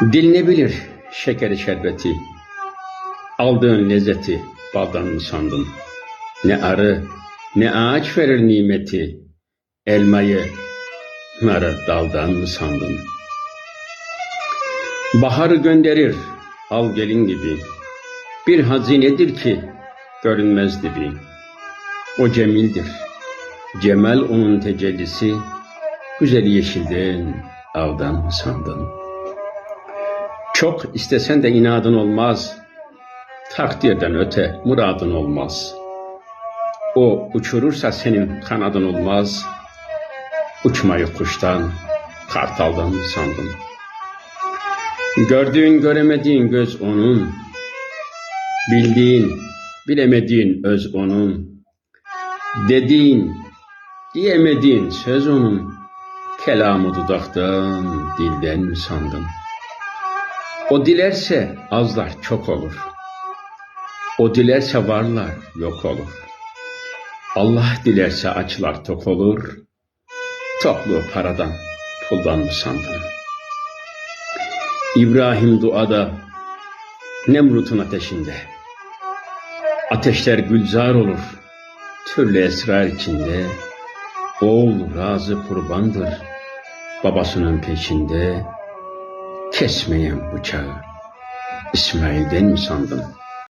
Dil ne bilir şekeri şerbeti, aldığın lezzeti baldan mı sandın? Ne arı, ne ağaç verir nimeti, elmayı, narı daldan mı sandın? Baharı gönderir, al gelin gibi, bir hazinedir ki görünmez dibi. O cemildir, cemal onun tecellisi, güzel yeşilden, avdan mı sandın? Çok istesen de inadın olmaz. Takdirden öte muradın olmaz. O uçurursa senin kanadın olmaz. Uçmayı kuştan, kartaldan sandın. Gördüğün göremediğin göz onun. Bildiğin, bilemediğin öz onun. Dediğin, diyemediğin söz onun. Kelamı dudaktan, dilden mi sandın? O dilerse azlar çok olur. O dilerse varlar yok olur. Allah dilerse açlar tok olur. Toplu paradan, puldan mı sandın? İbrahim duada, Nemrut'un ateşinde. Ateşler gülzar olur, türlü esrar içinde. Oğul razı kurbandır, babasının peşinde kesmeyen bıçağı İsmail'den mi sandın?